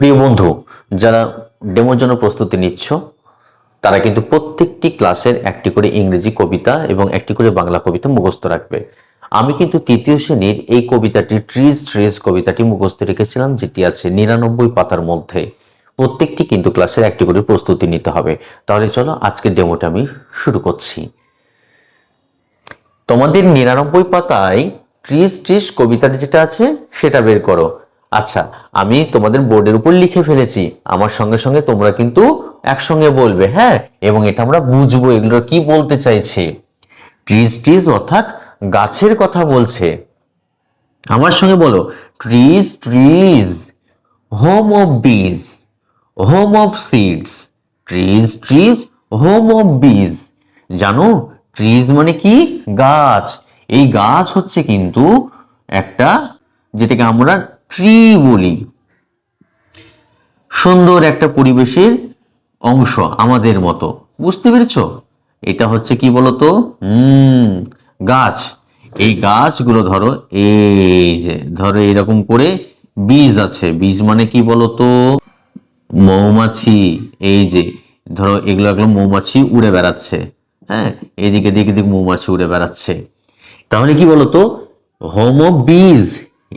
প্রিয় বন্ধু, যারা ডেমোর জন্য প্রস্তুতি নিচ্ছ, তারা কিন্তু প্রত্যেকটি ক্লাসের একটি করে ইংরেজি কবিতা এবং একটি করে বাংলা কবিতা মুখস্থ রাখবে। আমি কিন্তু তৃতীয় শ্রেণির এই কবিতাটি ট্রিজ ট্রিজ কবিতাটি মুখস্থ রেখেছিলাম, যেটি আছে নিরানব্বই পাতার মধ্যে। প্রত্যেকটি কিন্তু ক্লাসের একটি করে প্রস্তুতি নিতে হবে। তাহলে চলো আজকের ডেমোটা আমি শুরু করছি। তোমাদের নিরানব্বই পাতায় ত্রিশ ত্রিশ কবিতাটি যেটা আছে, সেটা বের করো। আচ্ছা আমি তোমাদের বোর্ডের উপর লিখে ফেলেছি। আমার সঙ্গে সঙ্গে তোমরা কিন্তু একসঙ্গে বলবে হ্যাঁ? এবং এটা আমরা বুঝব এগুলো কি বলতে চাইছে। ট্রিজ ট্রিজ অর্থাৎ গাছের কথা বলছে। আমার সঙ্গে বলো trees trees home of bees home of seeds trees trees home of bees জানো ট্রিজ মানে কি? গাছ। এই গাছ হচ্ছে কিন্তু একটা, যেটাকে আমরা ট্রি বলি। সুন্দর একটা পরিবেশের অংশ আমাদের মতো। বুঝতে পেরেছ? এটা হচ্ছে কি বলতো? হুম গাছ। এই গাছগুলো ধরো, এই যে, ধরো এরকম করে বীজ আছে। বীজ মানে কি বলতো? মৌমাছি। এই যে, ধরো এগুলো এগুলো মৌমাছি উড়ে বেড়াচ্ছে। হ্যাঁ এদিকে দিকে দিকে মৌমাছি উড়ে বেড়াচ্ছে। তাহলে কি বলতো? হোম বীজ।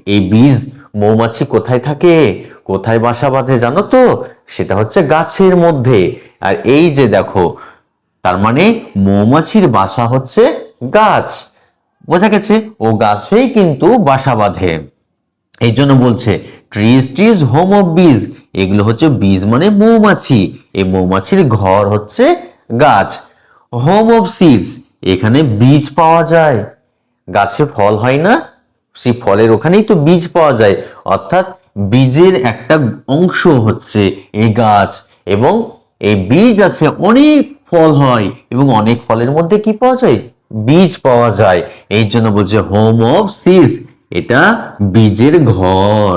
এই বীজ মৌমাছি কোথায় থাকে? কোথায় বাসা বাঁধে জানো তো? সেটা হচ্ছে গাছের মধ্যে। আর এই যে দেখো, তার মানে মৌমাছির বাসা হচ্ছে গাছ। বোঝা গেছে? ও গাছেই কিন্তু বাসা বাঁধে। এই জন্য বলছে ট্রিজ ট্রিজ হোম অফ বীজ এগুলো হচ্ছে বীজ মানে মৌমাছি। এই মৌমাছির ঘর হচ্ছে গাছ। হোম অফ সিডস এখানে বীজ পাওয়া যায়। গাছে ফল হয় না সেই ফলের ওখানেই তো বীজ পাওয়া যায়। অর্থাৎ বীজের একটা অংশ হচ্ছে এই গাছ এবং এই বীজ আছে, অনেক ফল হয় এবং অনেক ফলের মধ্যে কি পাওয়া যায়? বীজ পাওয়া যায়। এই জন্য বলছে হোম অফ সিডস এটা বীজের ঘর।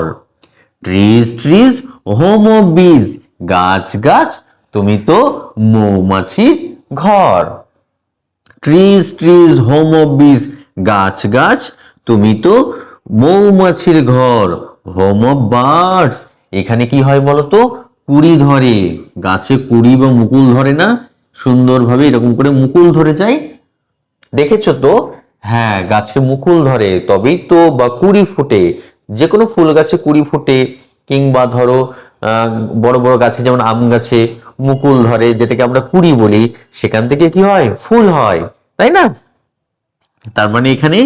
ট্রিজ ট্রিজ হোম অফ বীজ গাছ গাছ, তুমি তো মৌমাছির ঘর। ট্রিজ ট্রিজ হোম অফ বীজ গাছ গাছ তুমি তো মৌমাছির ঘর হোম অফ বার্ডস এখানে কি হয় বলতো? কুড়ি ধরে। গাছে কুড়ি বা মুকুল ধরে না? সুন্দরভাবে এরকম করে মুকুল ধরে যায়। দেখেছ তো? হ্যাঁ গাছে মুকুল ধরে, তবেই তো বা কুড়ি ফুটে। যে কোনো ফুল গাছে কুড়ি ফুটে, কিংবা ধরো বড় বড় গাছে যেমন আম গাছে মুকুল ধরে, যেটাকে আমরা কুড়ি বলি, সেখান থেকে কি হয়? ফুল হয়। তাই না? তার মানে এখানে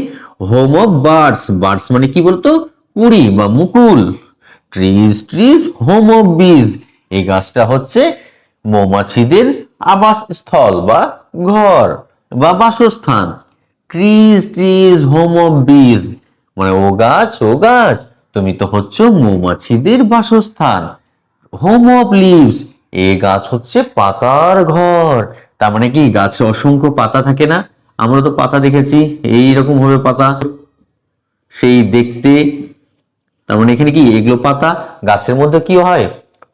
হোম অফ বার্ডস বার্ডস মানে কি বলতো? কুড়ি বা মুকুল। Trees trees home of bees এই গাছটা হচ্ছে মৌমাছিদের আবাসস্থল বা ঘর বা বাসস্থান। Trees trees home of bees মানে ও গাছ ও গাছ, তুমি তো হচ্ছে মৌমাছিদের বাসস্থান। হোম অফ লিভস এই গাছ হচ্ছে পাতার ঘর। তার মানে কি? গাছে অসংখ্য পাতা থাকে না? আমরা তো পাতা দেখেছি, এইরকম ভাবে পাতা। সেই দেখতে, তার মানে এখানে কি? এগুলো পাতা, গাছের মধ্যে কি হয়?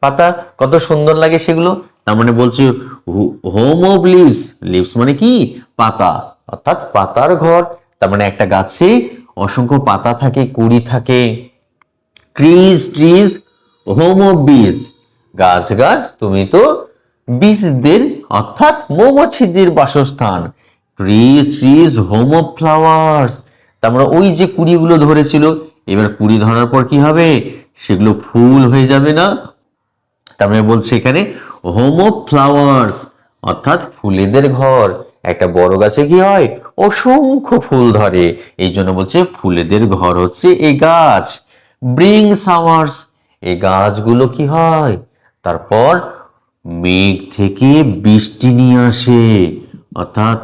পাতা, কত সুন্দর লাগে সেগুলো। তার মানে বলছি হোম অফ লিভস লিভস মানে কি? পাতা। অর্থাৎ পাতার ঘর। তার মানে একটা গাছে অসংখ্য পাতা থাকে, কুড়ি থাকে। Trees trees home of bees গাছ গাছ, তুমি তো বীজদের, অর্থাৎ মৌমাছিদের বাসস্থান। Trees trees home of flowers তারপরে ওই যে কুড়িগুলো ধরেছিল, এবার কুড়ি ধরার পর কি হবে? সেগুলো ফুল হয়ে যাবে না? তারপরে বলছে এখানে হোম অফ ফ্লাওয়ার্স অর্থাৎ ফুলেদের ঘর। একটা বড় গাছে কি হয়? অসংখ্য ফুল ধরে। এই জন্য বলছে ফুলেদের ঘর হচ্ছে এই গাছ। ব্রিং সাওয়ার্স এই গাছগুলো কি হয়? তারপর মেঘ থেকে বৃষ্টি নিয়ে আসে। অর্থাৎ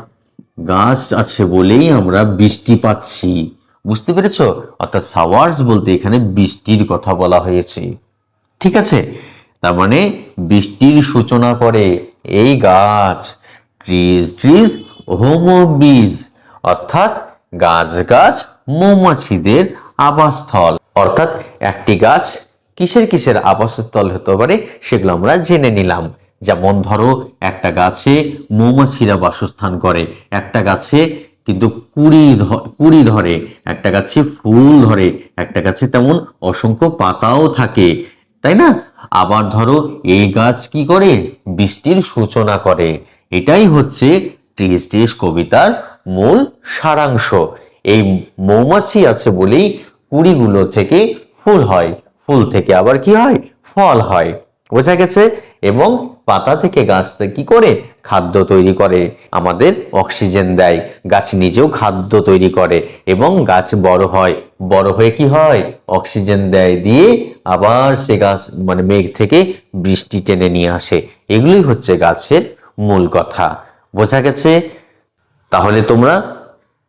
গাছ আছে বলেই আমরা বৃষ্টি পাচ্ছি। বুঝতে পেরেছ? অর্থাৎ সাওয়ার্স বলতে এখানে বৃষ্টির কথা বলা হয়েছে। ঠিক আছে? তার মানে বৃষ্টির সূচনা করে এই গাছ। ট্রিজ ট্রিজ, হোম বীজ। অর্থাৎ গাছ গাছ মৌমাছিদের আবাসস্থল। অর্থাৎ একটি গাছ কিসের কিসের আবাসস্থল হতে পারে সেগুলো আমরা জেনে নিলাম। যেমন ধরো একটা গাছে মৌমাছিরা বাসস্থান করে। একটা গাছে কিন্তু কুড়ি কুড়ি ধরে, একটা গাছে ফুল ধরে, একটা গাছে তেমন অসংখ্য পাতাও থাকে, তাই না? আবার ধরো এই গাছ কি করে? বৃষ্টির সূচনা করে। এটাই হচ্ছে টিএস টিএস কবিতার মূল সারাংশ। এই মৌমাছি আছে বলেই কুড়িগুলো থেকে ফুল হয়। ফুল থেকে আবার কি হয়? ফল হয়। বোঝা গেছে, এবং পাতা থেকে গাছ কি করে খাদ্য তৈরি করে? আমাদের অক্সিজেন দেয়, গাছ নিজেও খাদ্য তৈরি করে, এবং গাছ বড় হয়। বড় হয়ে কি হয়? অক্সিজেন দেয় দিয়ে আবার সে গাছ মানে মেঘ থেকে বৃষ্টি টেনে নিয়ে আসে। এগুলোই হচ্ছে গাছের মূল কথা। বোঝা গেছে? তাহলে তোমরা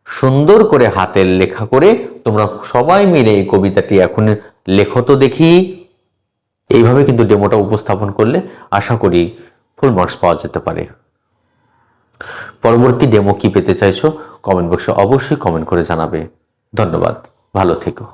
সুন্দর করে হাতের লেখা করে তোমরা সবাই মিলে এই কবিতাটি এখন লেখো তো দেখি। এইভাবে কিন্তু ডেমোটা উপস্থাপন করলে আশা করি ফুল মার্কস পাওয়া যেতে পারে। পরবর্তী ডেমো কি পেতে চাইছো কমেন্ট বক্সে অবশ্যই কমেন্ট করে জানাবে। ধন্যবাদ, ভালো থেকো।